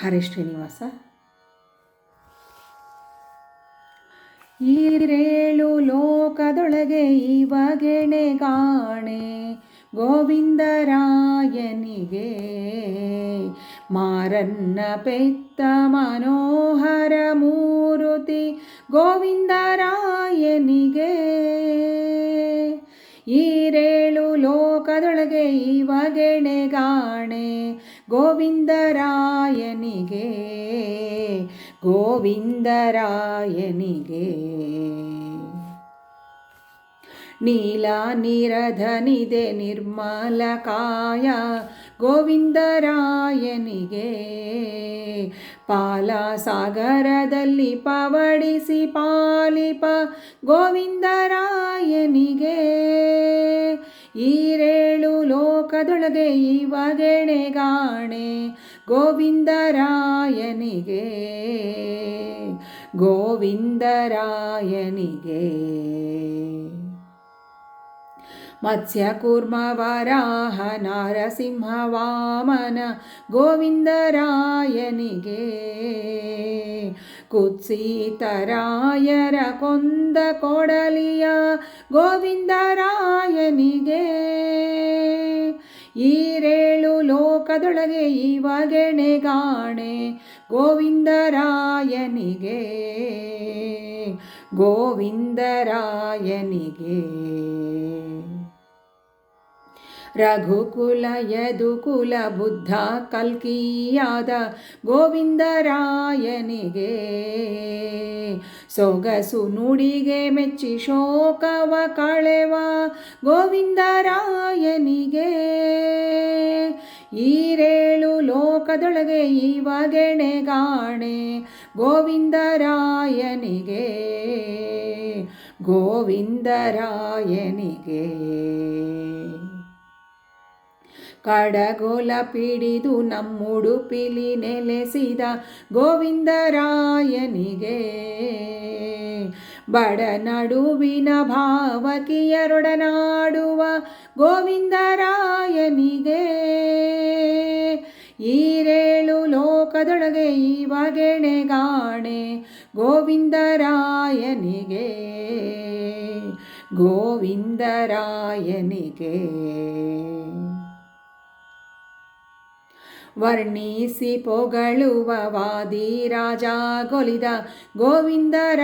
ಹರೇ ಶ್ರೀನಿವಾಸ. ಈರೇಳು ಲೋಕದೊಳಗೆ ಇವಗೆಣೆಗಾಣೆ ಗೋವಿಂದರಾಯನಿಗೆ ಮಾರನ್ನ ಪೆತ್ತ ಮನೋಹರ ಮೂರುತಿ ಗೋವಿಂದರಾಯನಿಗೆ. ಈರೇಳು ಲೋಕದೊಳಗೆ ಇವಗೆಣೆಗಾಣೆ ಗೋವಿಂದರಾಯನಿಗೆ ಗೋವಿಂದರಾಯನಿಗೆ. ನೀಲ ನಿರಧನಿದೆ ನಿರ್ಮಲ ಕಾಯ ಗೋವಿಂದರಾಯನಿಗೆ ಪಾಲ ಸಾಗರದಲ್ಲಿ ಪವಡಿಸಿ ಪಾಲಿಪ ಗೋವಿಂದರಾಯನಿಗೆ. ಈರೇಳು ಲೋಕದೊಳಗೆ ಇವಗೆಣೆಗಾಣೆ ಗೋವಿಂದರಾಯನಿಗೆ ಗೋವಿಂದರಾಯನಿಗೆ ಮತ್ಸ್ಯ ಕೂರ್ಮ ವರಾಹ ನಾರಸಿಂಹ ವಾಮನ ಗೋವಿಂದರಾಯನಿಗೆ ಕುತ್ಸಿತರಾಯರ ಕೊಂದ ಕೊಡಲಿಯ ಗೋವಿಂದರಾಯನಿಗೆ ಈರೇಳು ಲೋಕದೊಳಗೆ ಇವಗೆಣೆಗಾಣೆ ಗೋವಿಂದರಾಯನಿಗೆ. ಗೋವಿಂದರಾಯನಿಗೆ. ರಘುಕುಲ ಯದುಕುಲ ಬುದ್ಧ ಕಲ್ಕಿಯಾದ ಗೋವಿಂದರಾಯನಿಗೆ. ಸೊಗಸು ನುಡಿಗೆ ಮೆಚ್ಚಿ ಶೋಕವ ಕಳೆವ ಗೋವಿಂದರಾಯನಿಗೆ. ಈರೇಳು ಲೋಕದೊಳಗೆ ಇವಗೆಣೆಗಾಣೆ ಗೋವಿಂದರಾಯನಿಗೆ. ಗೋವಿಂದರಾಯನಿಗೆ. ಕಡಗೋಲ ಪಿಡಿದು ನಮ್ಮುಡುಪಿಲಿ ನೆಲೆಸಿದ ಗೋವಿಂದರಾಯನಿಗೆ. ಬಡ ನಡುವಿನ ಭಾವಕಿಯರೊಡನಾಡುವ ಗೋವಿಂದರಾಯನಿಗೆ. ಈರೇಳು ಲೋಕದೊಳಗೆ ಇವಗೆಣೆಗಾಣೆ ಗೋವಿಂದರಾಯನಿಗೆ. ಗೋವಿಂದರಾಯನಿಗೆ. ವರ್ಣಿಸಿ ಪೊಗಳುವ ವಾದಿ ರಾಜ ಗೊಲಿದ ಗೋವಿಂದರಾಯನಿಗೆ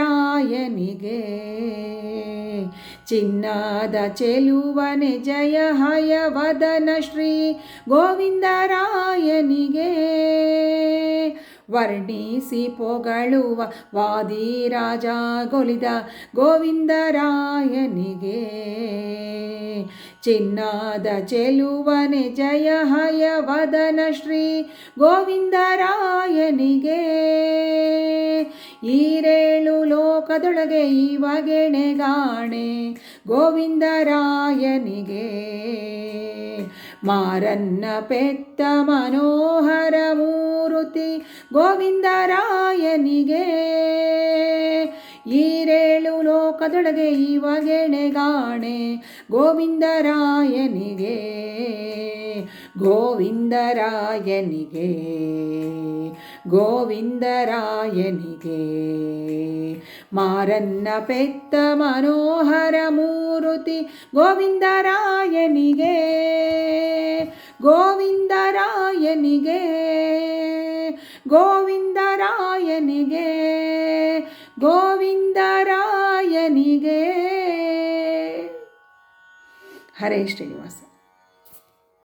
ಚಿನ್ನದ ಚೆಲುವನೆ ಜಯ ಹಯವದನ ಶ್ರೀ ಗೋವಿಂದರಾಯನಿಗೆ ವರ್ಣಿಸಿ ಪೊಗಳುವ ವಾದಿ ರಾಜ ಗೊಲಿದ ಗೋವಿಂದರಾಯನಿಗೆ ಚಿನ್ನದ ಚೆಲುವನೆ ಜಯ ಹಯ ವದನ ಶ್ರೀ ಗೋವಿಂದರಾಯನಿಗೆ ಈರೇಳು ಲೋಕದೊಳಗೆ ಇವಗೆಣೆಗಾಣೆ ಗೋವಿಂದರಾಯನಿಗೆ ಮಾರನ್ನ ಪೆತ್ತ ಮನೋಹರ ಮೂರುತಿ ಗೋವಿಂದರಾಯನಿಗೆ ಈರೇಳು ಲೋಕದೊಳಗೆ ಇವಗೆಣೆಗಾಣೆ ಗೋವಿಂದರಾಯನಿಗೆ. ಗೋವಿಂದರಾಯನಿಗೆ. ಗೋವಿಂದರಾಯನಿಗೆ. ಮಾರನ್ನ ಪೆತ್ತ ಮನೋಹರ ಮೂರುತಿ ಗೋವಿಂದರಾಯನಿಗೆ. ಗೋವಿಂದರಾಯನಿಗೆ. ಗೋವಿಂದರಾಯನಿಗೆ. ಗೋವಿಂದರಾಯನಿಗೆ ಹರೇ ಶ್ರೀನಿವಾಸ.